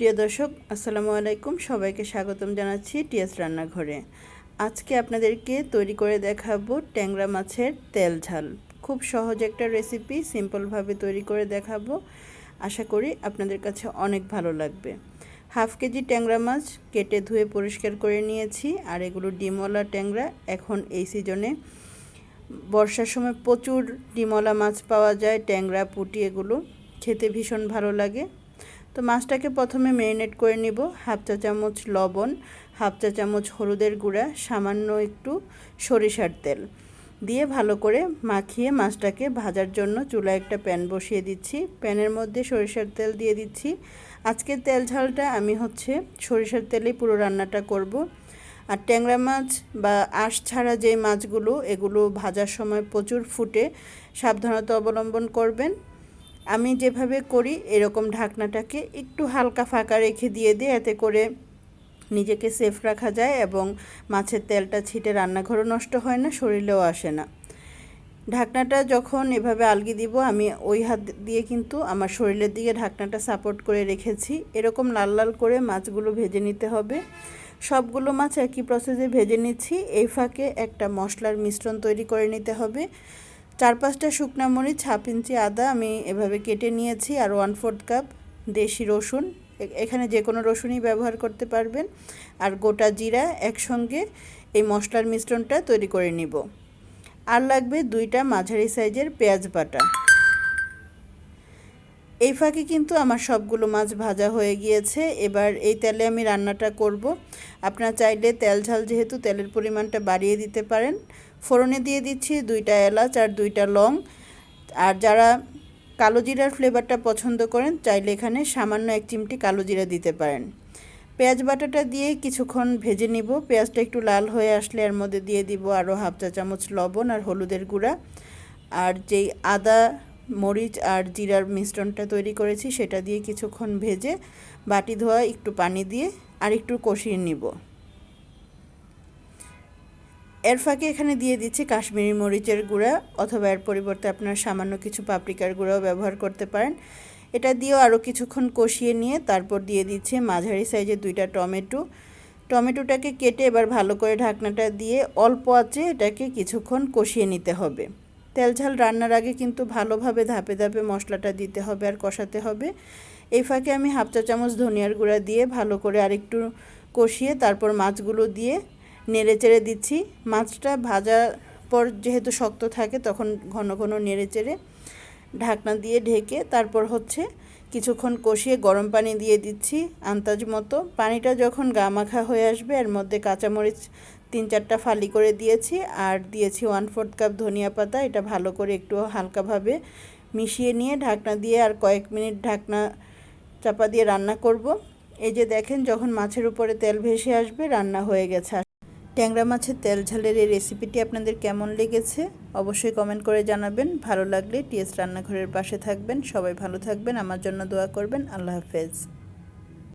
প্রিয় দর্শক, আসসালামু আলাইকুম। সবাইকে স্বাগতম জানাচ্ছি টিএস রান্নাঘরে। আজকে আপনাদেরকে তৈরি করে দেখাবো ট্যাংরা মাছের তেল ঝাল। খুব সহজ একটা রেসিপি সিম্পলভাবে তৈরি করে দেখাবো। আশা করি আপনাদের কাছে অনেক ভালো লাগবে। হাফ কেজি ট্যাংরা মাছ কেটে ধুয়ে পরিষ্কার করে নিয়েছি। আর এগুলো ডিমওয়ালা ট্যাংরা। এখন এই সিজনে বর্ষার সময় প্রচুর ডিমওয়ালা মাছ পাওয়া যায়, ট্যাংরা, পুটি এগুলো। খেতে ভীষণ ভালো লাগে। তো মাছটাকে প্রথমে ম্যারিনেট করে নিব। হাফ চা চামচ লবণ, হাফ চা চামচ হলুদের গুঁড়া, সামান্য একটু সরিষার তেল দিয়ে ভালো করে মাখিয়ে মাছটাকে ভাজার জন্য চুলায় একটা প্যান বসিয়ে দিচ্ছি। প্যানের মধ্যে সরিষার তেল দিয়ে দিচ্ছি। আজকের তেল ঝালটা আমি হচ্ছে সরিষার তেলেই পুরো রান্নাটা করব। আর ট্যাংরা মাছ বা আঁশ ছাড়া যে মাছগুলো, এগুলো ভাজার সময় প্রচুর ফুটে, সাবধানতা অবলম্বন করবেন। আমি যেভাবে করি, এরকম ঢাকনাটাকে একটু হালকা ফাঁকা রেখে দিয়ে দিই, এতে করে নিজেকে সেফ রাখা যায় এবং মাছের তেলটা ছিটে রান্নাঘরও নষ্ট হয় না, শরীরেও আসে না। ঢাকনাটা যখন এভাবে আলগি দিব, আমি ওই হাত দিয়ে কিন্তু আমার শরীরের দিকে ঢাকনাটা সাপোর্ট করে রেখেছি। এরকম লাল লাল করে মাছগুলো ভেজে নিতে হবে। সবগুলো মাছ একই প্রসেসে ভেজে নিচ্ছি। এই ফাঁকে একটা মশলার মিশ্রণ তৈরি করে নিতে হবে। চার পাঁচটা শুকনা মরিচ, হাফ ইঞ্চি আদা আমি এভাবে কেটে নিয়েছি আর ওয়ান ফোর্থ কাপ দেশি রসুন। এখানে যে কোনো রসুনই ব্যবহার করতে পারবেন। আর গোটা জিরা একসঙ্গে এই মশলার মিশ্রণটা তৈরি করে নিব। আর লাগবে দুইটা মাঝারি সাইজের পেঁয়াজ বাটা। এই ফাঁকে কিন্তু আমার সবগুলো মাছ ভাজা হয়ে গিয়েছে। এবার এই তেলে আমি রান্নাটা করব। আপনারা চাইলে তেল ঝাল যেহেতু তেলের পরিমাণটা বাড়িয়ে দিতে পারেন। ফোড়নে দিয়ে দিচ্ছি দুইটা এলাচ আর দুইটা লং। আর যারা কালো জিরার ফ্লেভারটা পছন্দ করেন, চাইলে এখানে সামান্য এক চিমটি কালো জিরা দিতে পারেন। পেঁয়াজ বাটাটা দিয়ে কিছুক্ষণ ভেজে নিব। পেঁয়াজটা একটু লাল হয়ে আসলে এর মধ্যে দিয়ে দিব আরও হাফ চা চামচ লবণ আর হলুদের গুঁড়া। আর যেই আদা, মরিচ আর জিরার মিশ্রণটা তৈরি করেছি, সেটা দিয়ে কিছুক্ষণ ভেজে বাটি ধোয়া একটু পানি দিয়ে আর একটু কষিয়ে নিব। এর ফাঁকে এখানে দিয়ে দিচ্ছি কাশ্মীরি মরিচের গুঁড়া অথবা এর পরিবর্তে আপনার সামান্য কিছু পাপরিকার গুঁড়াও ব্যবহার করতে পারেন। এটা দিয়েও আরও কিছুক্ষণ কষিয়ে নিয়ে তারপর দিয়ে দিচ্ছে মাঝারি সাইজের দুইটা টমেটো। টমেটোটাকে কেটে এবার ভালো করে ঢাকনাটা দিয়ে অল্প আছে এটাকে কিছুক্ষণ কষিয়ে নিতে হবে। তেল ঝাল রান্নার আগে কিন্তু ভালোভাবে ধাপে ধাপে মশলাটা দিতে হবে আর কষাতে হবে। এই ফাঁকে আমি হাফ চা চামচ ধনিয়ার গুঁড়া দিয়ে ভালো করে আরেকটু কষিয়ে তারপর মাছগুলো দিয়ে নেড়ে চেড়ে দিচ্ছি। মাছটা ভাজার পর যেহেতু শক্ত থাকে, তখন ঘন ঘন নেড়ে চেড়ে ঢাকনা দিয়ে ঢেকে তারপর হচ্ছে কিছুক্ষণ কষিয়ে গরম পানি দিয়ে দিচ্ছি আন্দাজ মতো। পানিটা যখন গা মাখা হয়ে আসবে, এর মধ্যে কাঁচামরিচ তিন চারটা ফালি করে দিয়েছি আর দিয়েছি ওয়ান ফোর্থ কাপ ধনিয়া পাতা। এটা ভালো করে একটু হালকাভাবে মিশিয়ে নিয়ে ঢাকনা দিয়ে আর কয়েক মিনিট ঢাকনা চাপা দিয়ে রান্না করব। এই যে দেখেন, যখন মাছের উপরে তেল ভেসে আসবে, রান্না হয়ে গেছে। ট্যাংরা মাছের তেল ঝালের এই রেসিপিটি আপনাদের কেমন লেগেছে? অবশ্যই কমেন্ট করে জানাবেন। ভালো লাগলে টিএস রান্নাঘরের পাশে থাকবেন। সবাই ভালো থাকবেন। আমার জন্য দোয়া করবেন। আল্লাহ হাফেজ।